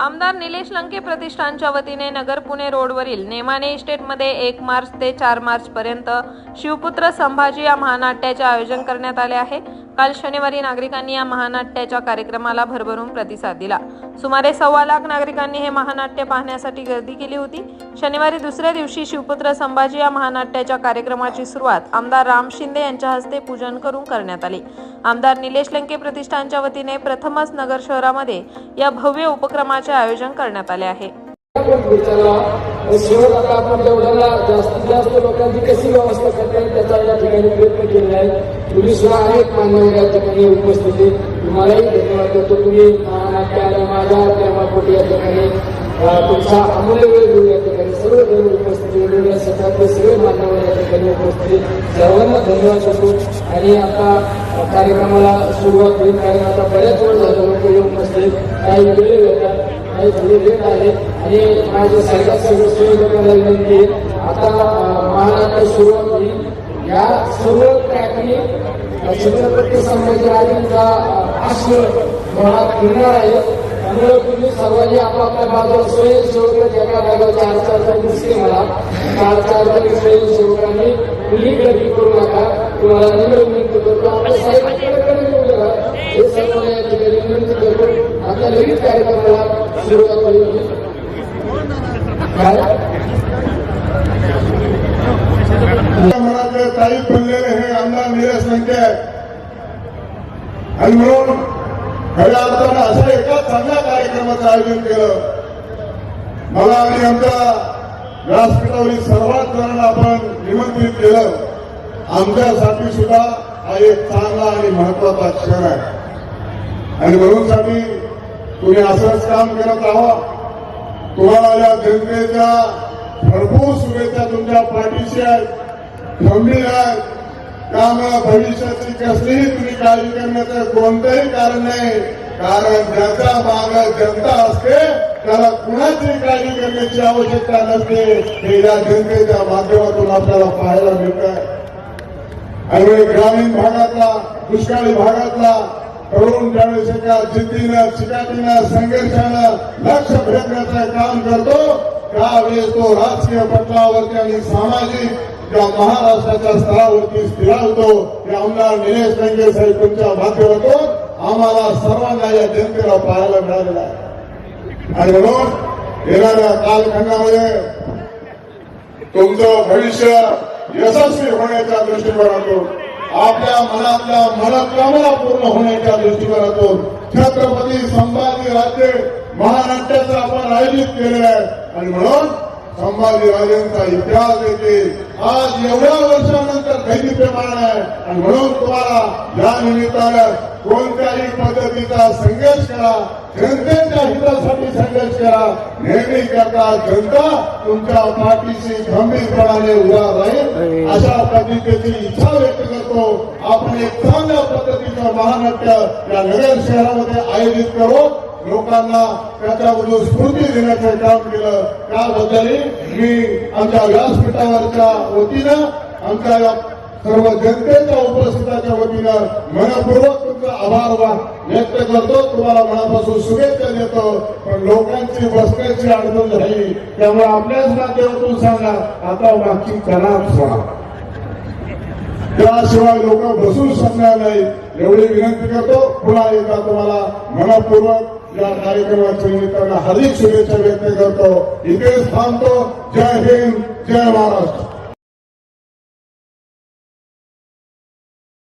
आमदार निलेश लंके प्रतिष्ठानच्या वतीने नगर पुणे रोडवरील नेमाने इस्टेटमध्ये एक मार्च ते चार मार्चपर्यंत शिवपुत्र संभाजी या महानाट्याचे आयोजन करण्यात आले आहे. काल शनिवारी नागरिकांनी या महानाट्याच्या कार्यक्रमाला भरभरून प्रतिसाद दिला. सुमारे सव्वा लाख नागरिकांनी हे महानाट्य पाहण्यासाठी गर्दी केली होती. शनिवारी दुसऱ्या दिवशी शिवपुत्र संभाजी या महानाट्याच्या कार्यक्रमाची सुरुवात आमदार राम शिंदे यांच्या हस्ते पूजन करून करण्यात आली. आमदार निलेश लंके प्रतिष्ठानच्या वतीने प्रथमच नगर शहरामध्ये या भव्य उपक्रमाचे आयोजन करण्यात आले आहे. आपण विचारला आता आपण जेवढ्याला जास्तीत जास्त लोकांची कशी व्यवस्था करता येईल त्याचा या ठिकाणी प्रयत्न केलेला आहे. तुम्ही सुद्धा अनेक मान्यवर या ठिकाणी उपस्थित तुम्हालाही धन्यवाद देतो. तुम्ही माझ्या प्रेमापोटी या ठिकाणी तुमचा अमूल्य वेळ देऊन या ठिकाणी सर्व जण उपस्थित वेगवेगळ्या क्षेत्रातले सगळे मान्यवर या ठिकाणी उपस्थित सर्वांना धन्यवाद देतो. आणि आता कार्यक्रमाला सुरुवात होईल. कारण आता बऱ्याच वेळ झालं लोक येऊन बसले काही वेळ येतात. काही लेट आहे आणि माझ्या सर्व विनंती आहे म्हणजे आता अं, सुरुवात होईल. या सर्व ट्रॅकनी छत्रपती संभाजीराजांचा आश्र मुळात फिरणार आहे. त्यामुळे तुम्ही सर्वांनी आपापल्या बाजूला स्वयंसेवक एका जागा चार चार जण दिसते मला. चार चार जण स्वयंसेवकांनी कुणी गर्दी करू नका. तुम्हाला निवड विनंती करतो आपल्या साहेबांकडे नका. हे सर्वांना या ठिकाणी विनंती करतो. आता लगेच कार्यक्रमाला सुरुवात होईल काय मनातले ताई पडलेले हे आमदार नीरज म्हणते आणि म्हणून खऱ्या अर्थानं असं एका चांगल्या कार्यक्रमाचं आयोजन केलं मला आणि आमच्या व्यासपीठावरील सर्वात जणांना आपण निमंत्रित केलं आमच्यासाठी सुद्धा हा एक चांगला आणि महत्त्वाचा क्षण आहे आणि म्हणून साठी तुम्ही असंच काम करत आहात. तुम्हाला या जनतेच्या भरपूर शुभेच्छा तुमच्या पाठीशी आहेत. खंबीर आहेत. त्यामुळे भविष्याची कसलीही तुम्ही काळजी करण्याचं कोणतंही कारण नाही. कारण ज्याचा माग जनता असते त्याला कुणाची काळजी करण्याची आवश्यकता नसते. हे या जनतेच्या माध्यमातून आपल्याला पाहायला मिळत आहे आणि ग्रामीण भागातला दुष्काळी भागातला तरुण ज्यावेळेस एका जिद्दीनं चिकाटीनं संघर्षानं लक्ष भेटण्याचं काम करतो. त्यावेळेस तो राजकीय पटलावरती आणि सामाजिक त्या महाराष्ट्राच्या स्तरावरती स्थिरावतो. हे आमदार निलेश लंके साहेब तुमच्या माध्यमातून आम्हाला सर्वांना या जनतेला पाहायला मिळालेला आहे. आणि म्हणून येणाऱ्या कालखंडामध्ये तुमचं भविष्य यशस्वी होण्याच्या दृष्टिकोनातून आपल्या मनातल्या मनोकामना पूर्ण होण्याच्या दृष्टिकोनातून छत्रपती संभाजीराजे महाराष्ट्राचं आपण आयोजित केलेलं आहे. आणि म्हणून संभाजीराजेंचा इतिहास देखील आज एवढ्या वर्षानंतर दैनिप्यमान आहे. आणि म्हणून तुम्हाला या निमित्तानं कोणत्याही पद्धतीचा संघर्ष करा जनतेच्या हितासाठी संघर्ष करा. नेहमी करता जनता तुमच्या पाठीशी गंभीरपणाने उभा राहील. अशा पद्धतीची इच्छा व्यक्त करतो आपण एक चांगल्या पद्धतीचं महानाट्य या नगर शहरामध्ये आयोजित करू. लोकांना त्याच्यामधून स्फूर्ती देण्याचं काम केलं. त्याबद्दल मी आमच्या व्यासपीठावरच्या वतीनं आमच्या या सर्व जनतेच्या उपस्थिताच्या वतीनं मनपूर्वक तुमचा आभार व्यक्त करतो. तुम्हाला मनापासून शुभेच्छा देतो. पण लोकांची बसण्याची अडचण झाली त्यामुळे आपल्याच माध्यमातून सांगा आता बाकी कणाप सोडा. त्याशिवाय लोक बसू शकणार नाही एवढी विनंती करतो पुन्हा एकदा तुम्हाला मनपूर्वक या कार्यक्रमाच्या निमित्तानं हार्दिक शुभेच्छा व्यक्त करतो. इथेच थांबतो. जय हिंद जय महाराष्ट्र.